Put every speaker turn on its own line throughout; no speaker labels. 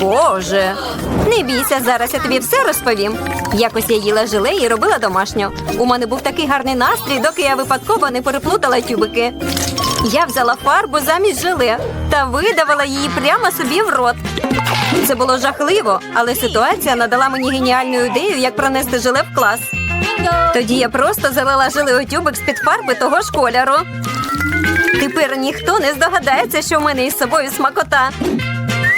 Боже. Не бійся, зараз я тобі все розповім. Якось я їла желе і робила домашню. У мене був такий гарний настрій, доки я випадково не переплутала тюбики. Я взяла фарбу замість желе та видавала її прямо собі в рот. Це було жахливо, але ситуація надала мені геніальну ідею, як пронести желе в клас. Тоді я просто залила желе у тюбик з-під фарби того ж кольору. Тепер ніхто не здогадається, що в мене із собою смакота.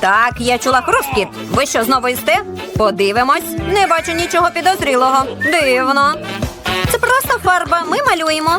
Так, я чула хрускіт. Ви що знову їсте? Подивимось. Не бачу нічого підозрілого. Дивно. Це просто фарба. Ми малюємо.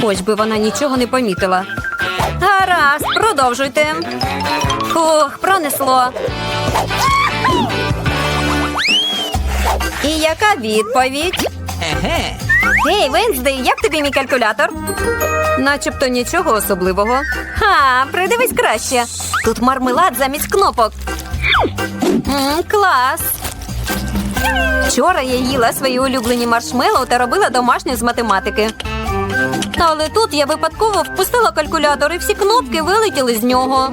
Хоч би вона нічого не помітила. Гаразд, продовжуйте. Фух, пронесло. І яка відповідь? Гей, Венздей, як тобі мій калькулятор? Начебто нічого особливого. Ха, придивись краще. Тут мармелад замість кнопок. М, клас. Вчора я їла свої улюблені маршмеллоу та робила домашню з математики. Але тут я випадково впустила калькулятор і всі кнопки вилетіли з нього.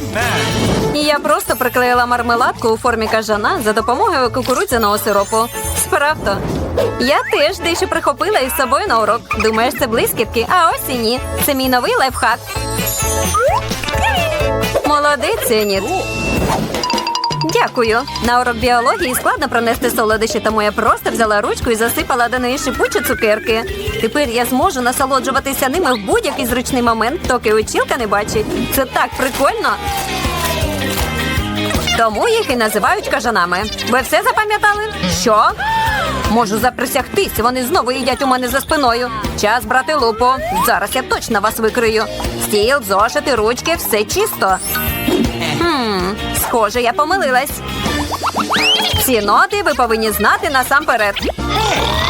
Я просто приклеїла мармеладку у формі кажана за допомогою кукурудзяного сиропу. Справді. Я теж дещо прихопила із собою на урок. Думаєш, це блискітки? А ось і ні. Це мій новий лайфхак. Молодець, Еніт. Дякую. На урок біології складно пронести солодощі, тому я просто взяла ручку і засипала до неї шипучі цукерки. Тепер я зможу насолоджуватися ними в будь-який зручний момент, доки учілка не бачить. Це так прикольно. Тому їх і називають кажанами. Ви все запам'ятали? Що? Можу заприсягтись, вони знову їдять у мене за спиною. Час брати лупу. Зараз я точно вас викрию. Стіл, зошити, ручки, все чисто. Схоже, я помилилась. Ці ноти ви повинні знати насамперед.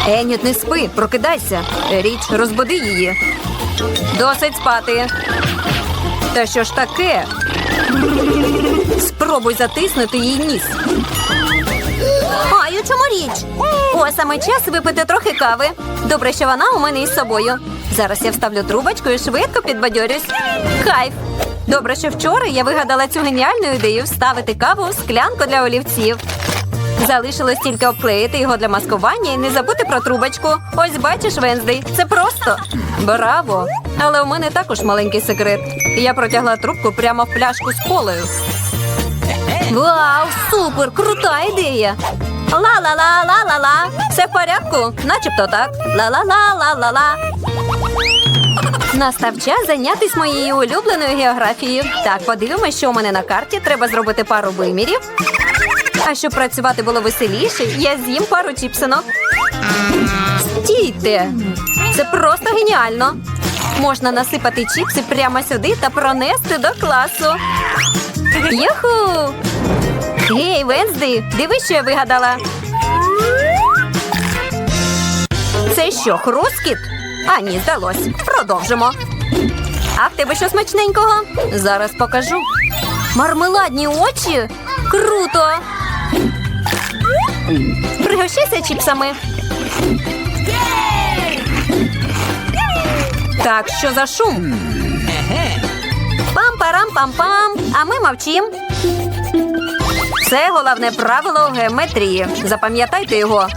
Еніт, не спи, прокидайся. Річ, розбуди її. Досить спати. Та що ж таке? Спробуй затиснути їй ніс. Ай, чому річ? О, саме час випити трохи кави. Добре, що вона у мене із собою. Зараз я вставлю трубочку і швидко підбадьорюсь. Кайф! Добре, що вчора я вигадала цю геніальну ідею вставити каву в склянку для олівців. Залишилось тільки обклеїти його для маскування і не забути про трубочку. Ось бачиш, Венздей, це просто. Браво! Але у мене також маленький секрет. Я протягла трубку прямо в пляшку з колою. Вау, супер! Крута ідея! Ла-ла-ла-ла-ла-ла. Все в порядку? Начебто так. Ла-ла-ла-ла-ла-ла. Настав час зайнятися моєю улюбленою географією. Так, подивимось, що у мене на карті. Треба зробити пару вимірів. А щоб працювати було веселіше, я з'їм пару чіпсинок. Стійте! Це просто геніально. Можна насипати чіпси прямо сюди та пронести до класу. Юху! Гей, Венсди, дивись, що я вигадала. Це що, хрускіт? А ні, здалось. Продовжимо. А в тебе що смачненького? Зараз покажу. Мармеладні очі? Круто! Пригощайся чіпсами. Так, що за шум? Пам-парам-пам-пам. А ми мовчим. Це головне правило геометрії. Запам'ятайте його.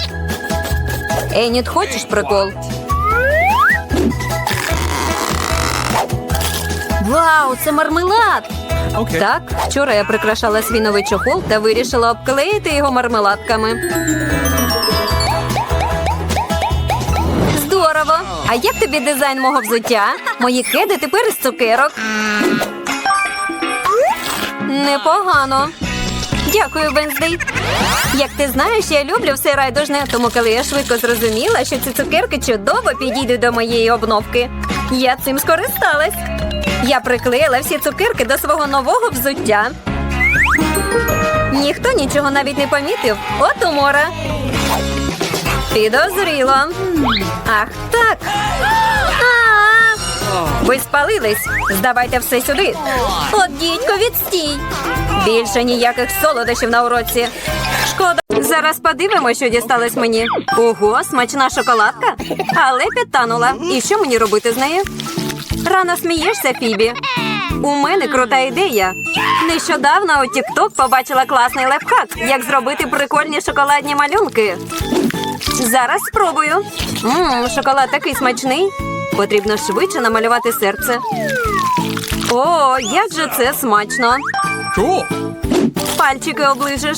Еніт, хочеш прикол? Вау, це мармелад! Так, вчора я прикрашала свій новий чохол та вирішила обклеїти його мармеладками. Здорово! А як тобі дизайн мого взуття? Мої кеди тепер із цукерок. Непогано. Дякую, Венздей. Як ти знаєш, я люблю все райдужне, тому коли я швидко зрозуміла, що ці цукерки чудово підійдуть до моєї обновки, я цим скористалась. Я приклеїла всі цукерки до свого нового взуття. Ніхто нічого навіть не помітив. От умора. Підозріло. Ах, так. Ви спалились. Здавайте все сюди. От дідько, відстій. Більше ніяких солодощів на уроці. Шкода. Зараз подивимося, що дісталось мені. Ого, смачна шоколадка. Але підтанула. І що мені робити з нею? Рано смієшся, Фібі. У мене крута ідея. Нещодавно у TikTok побачила класний лайфхак, як зробити прикольні шоколадні малюнки. Зараз спробую. Мм, шоколад такий смачний. Потрібно швидше намалювати серце. О, як же це смачно! Пальчики оближеш.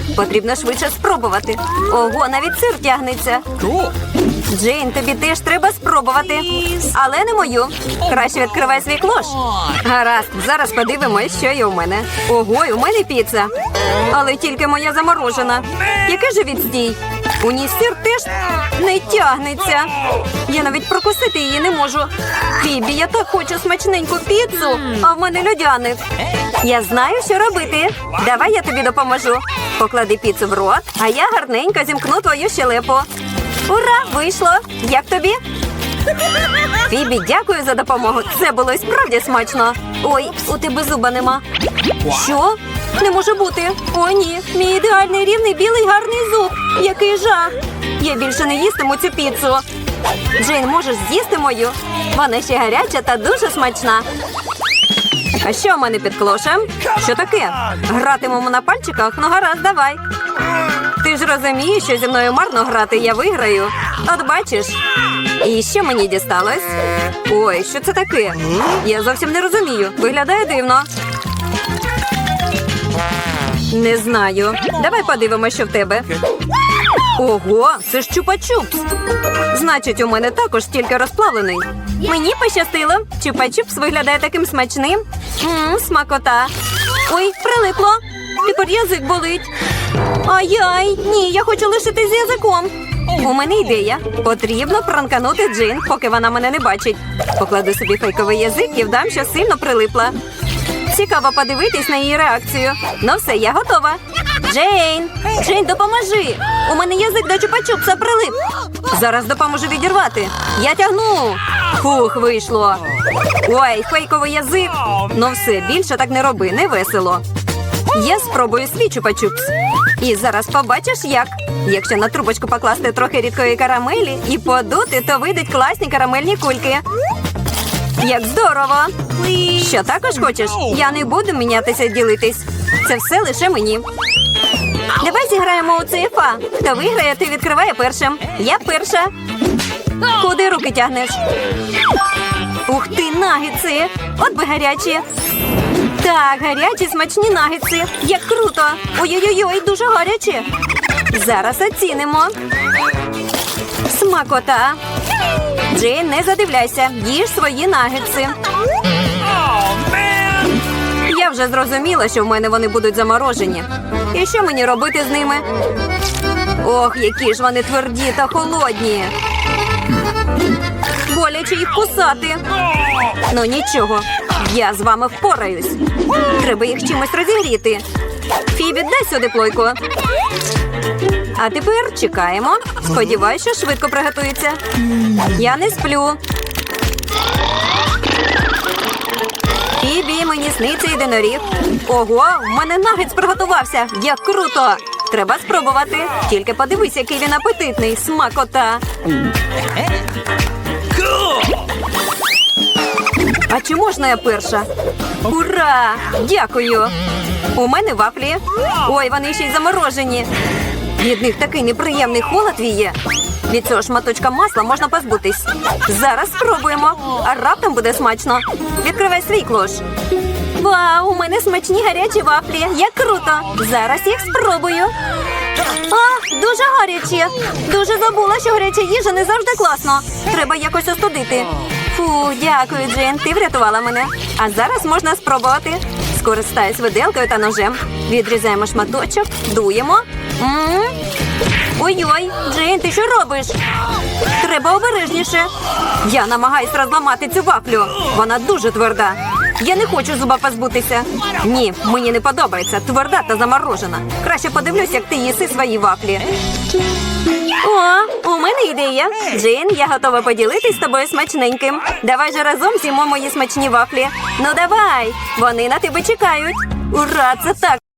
Потрібно швидше спробувати. Ого, навіть сир тягнеться. Джейн, тобі теж треба спробувати. Але не мою. Краще відкривай свій клош. Гаразд, зараз подивимось, що є у мене. Ого, і у мене піца. Але тільки моя заморожена. Який же відстій? У ній сир теж не тягнеться. Я навіть прокусити її не можу. Фібі, я так хочу смачненьку піцу, а в мене льодяник. Я знаю, що робити. Давай я тобі допоможу. Поклади піцу в рот, а я гарненько зімкну твою щелепу. Ура! Вийшло! Як тобі? Фібі, дякую за допомогу. Це було справді смачно. Ой, у тебе зуба нема. Що? Не може бути. О, ні. Мій ідеальний рівний білий гарний зуб. Який жах. Я більше не їстиму цю піцу. Джейн, можеш з'їсти мою? Вона ще гаряча та дуже смачна. А що в мене під клошем? Що таке? Гратимемо на пальчиках? Ну гаразд, давай. Ти ж розумієш, що зі мною марно грати, я виграю. От бачиш. І що мені дісталось? Ой, що це таке? Я зовсім не розумію. Виглядає дивно. Не знаю. Давай подивимося, що в тебе. Ого, це ж чупа-чупс. Значить, у мене також тільки розплавлений. Мені пощастило. Чупа-чупс виглядає таким смачним. Мм, смакота. Ой, прилипло. Тепер язик болить. Ай-яй, ні, я хочу лишити з язиком. У мене ідея. Потрібно пранканути Джин, поки вона мене не бачить. Покладу собі фейковий язик і вдам, що сильно прилипла. Цікаво подивитись на її реакцію. Ну все, я готова. Джейн! Джейн, допоможи! У мене язик до чупа-чупса прилип. Зараз допоможу відірвати. Я тягну. Фух, вийшло. Ой, фейковий язик. Ну все, більше так не роби, не весело. Я спробую свій чупа-чупс. І зараз побачиш, як. Якщо на трубочку покласти трохи рідкої карамелі і подути, то вийдуть класні карамельні кульки. Як здорово! Що також хочеш? Я не буду мінятися ділитись. Це все лише мені. Давай зіграємо у цифа. Хто виграє, ти відкриває першим. Я перша. Куди руки тягнеш? Ух ти, нагетси! От би гарячі. Так, гарячі смачні нагетси. Як круто! Ой-ой-ой, дуже гарячі. Зараз оцінимо. Смакота. Джейн, не задивляйся, їж свої нагетси. Я вже зрозуміла, що в мене вони будуть заморожені. І що мені робити з ними? Ох, які ж вони тверді та холодні. Боляче їх кусати. Ну нічого, я з вами впораюсь. Треба їх чимось розігріти. Фібі, дай сюди плойку. А тепер чекаємо. Сподіваюсь, що швидко приготується. Я не сплю. Фібі, мені сниться єдиноріг. Ого, в мене нагетс приготувався. Як круто! Треба спробувати. Тільки подивись, який він апетитний. Смакота. А чи можна я перша? Ура! Дякую! У мене вафлі. Ой, вони ще й заморожені. Від них такий неприємний холод віє. Від цього шматочка масла можна позбутись. Зараз спробуємо. А раптом буде смачно. Відкривай свій клош. Вау, у мене смачні гарячі вафлі. Як круто! Зараз їх спробую. А, дуже гарячі. Дуже забула, що гаряча їжа не завжди класно. Треба якось остудити. Фу, дякую, Джейн. Ти врятувала мене. А зараз можна спробувати. Скористаюсь виделкою та ножем. Відрізаємо шматочок, дуємо. Ой-ой, Джейн, ти що робиш? Треба обережніше. Я намагаюсь розламати цю вафлю. Вона дуже тверда. Я не хочу зуба позбутися. Ні, мені не подобається. Тверда та заморожена. Краще подивлюсь, як ти їси свої вафлі. О, у мене ідея. Джейн, я готова поділитись з тобою смачненьким. Давай же разом з'їмо мої смачні вафлі. Ну давай, вони на тебе чекають. Ура, це так.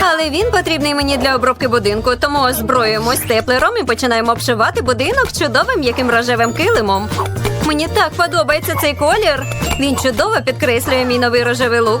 Але він потрібний мені для обробки будинку, тому озброюємось теплером і починаємо обшивати будинок чудовим яким рожевим килимом. Мені так подобається цей колір. Він чудово підкреслює мій новий рожевий лук.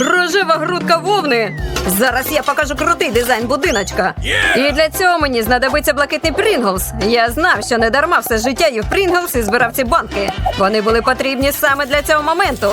Рожева грудка вовни. Зараз я покажу крутий дизайн будиночка. І для цього мені знадобиться блакитний Прінглс. Я знав, що не дарма все життя їв Прінглс і збирав ці банки. Вони були потрібні саме для цього моменту.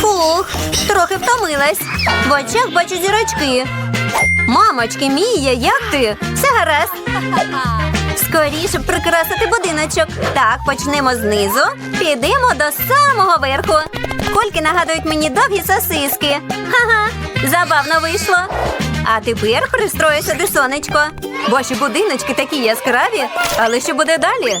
Фух, трохи втомилась. В очах бачу зірочки. Мамочки, Мія, як ти? Все гаразд. Скоріше прикрасити будиночок. Так, почнемо знизу. Підемо до самого верху. Кольки нагадують мені довгі сосиски. Ха-ха, забавно вийшло. А тепер пристрою сюди сонечко. Ваші будиночки такі яскраві, але що буде далі?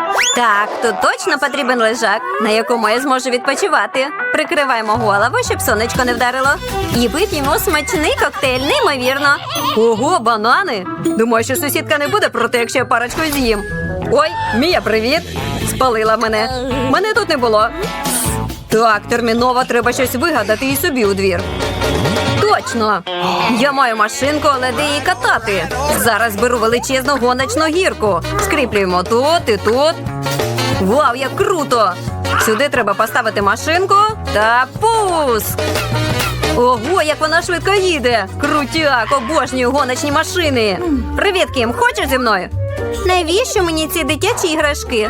Так, тут точно потрібен лежак, на якому я зможу відпочивати. Прикриваємо голову, щоб сонечко не вдарило. І вип'ємо смачний коктейль, неймовірно. Ого, банани! Думаю, що сусідка не буде проти, якщо я парочку з'їм. Ой, Мія, привіт! Спалила мене. Мене тут не було. Так, терміново треба щось вигадати і собі у двір. Точно! Я маю машинку, але де її катати? Зараз беру величезну гоночну гірку. Скріплюємо тут і тут. Вау, як круто! Сюди треба поставити машинку та пуск. Ого, як вона швидко їде! Крутяк, обожнюю гоночні машини. Привіт, Кім, хочеш зі мною? Навіщо мені ці дитячі іграшки?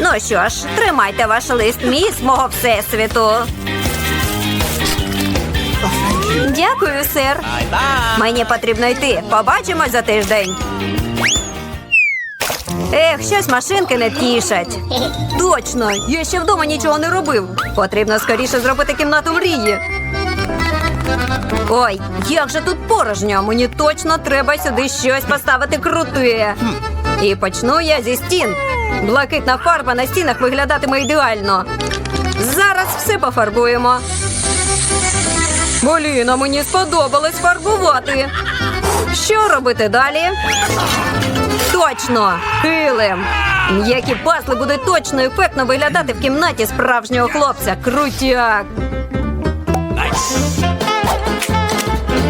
Ну що ж, тримайте ваш лист, мій мого всесвіту. Дякую, сер. Мені потрібно йти. Побачимось за тиждень. Ех, щось машинки не тішать. Точно, я ще вдома нічого не робив. Потрібно скоріше зробити кімнату мрії. Ой, як же тут порожньо. Мені точно треба сюди щось поставити круте. І почну я зі стін. Блакитна фарба на стінах виглядатиме ідеально. Зараз все пофарбуємо. Блін, а мені сподобалось фарбувати. Що робити далі? Точно, килим. М'які пазли будуть точно ефектно виглядати в кімнаті справжнього хлопця. Крутяк!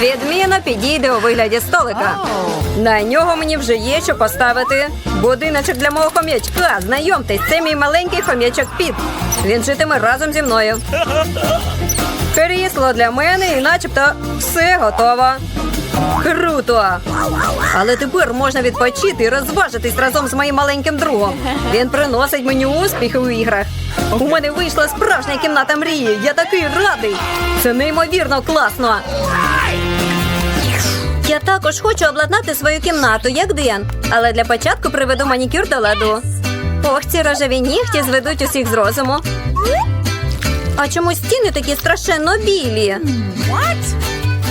Відмінно підійде у вигляді столика. На нього мені вже є що поставити. Будиночок для мого хом'ячка. Знайомтесь, це мій маленький хом'ячок Піт. Він житиме разом зі мною. Крісло для мене і начебто все готово. Круто! Але тепер можна відпочити і розважитись разом з моїм маленьким другом. Він приносить мені успіхи у іграх. У мене вийшла справжня кімната мрії. Я такий радий. Це неймовірно класно. Я також хочу обладнати свою кімнату, як Ден. Але для початку приведу манікюр до ладу. Ох, ці рожеві нігті зведуть усіх з розуму. А чому стіни такі страшенно білі?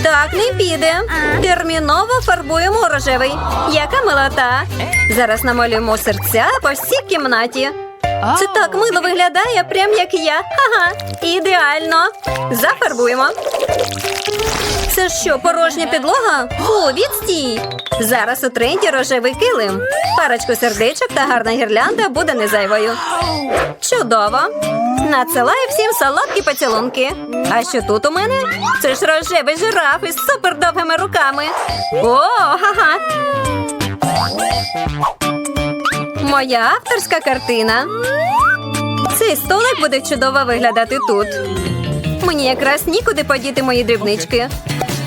Так, не піде. Терміново фарбуємо рожевий. Яка милота. Зараз намалюємо серця по всій кімнаті. Це так мило виглядає, прям як я. Ага, ідеально. Зафарбуємо. Це що, порожня підлога? О, відстій! Зараз у тренді рожевий килим. Парочку сердечок та гарна гірлянда буде незайвою. Чудово! Надсилаю всім солодкі поцілунки. А що тут у мене? Це ж рожевий жираф із супердовгими руками. О, ха-ха! Моя авторська картина. Цей столик буде чудово виглядати тут. Мені якраз нікуди подіти мої дрібнички.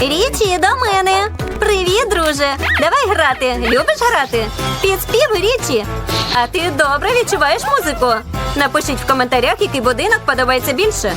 Річі, до мене. Привіт, друже. Давай грати. Любиш грати? Під спів Річі. А ти добре відчуваєш музику? Напишіть в коментарях, який будинок подобається більше.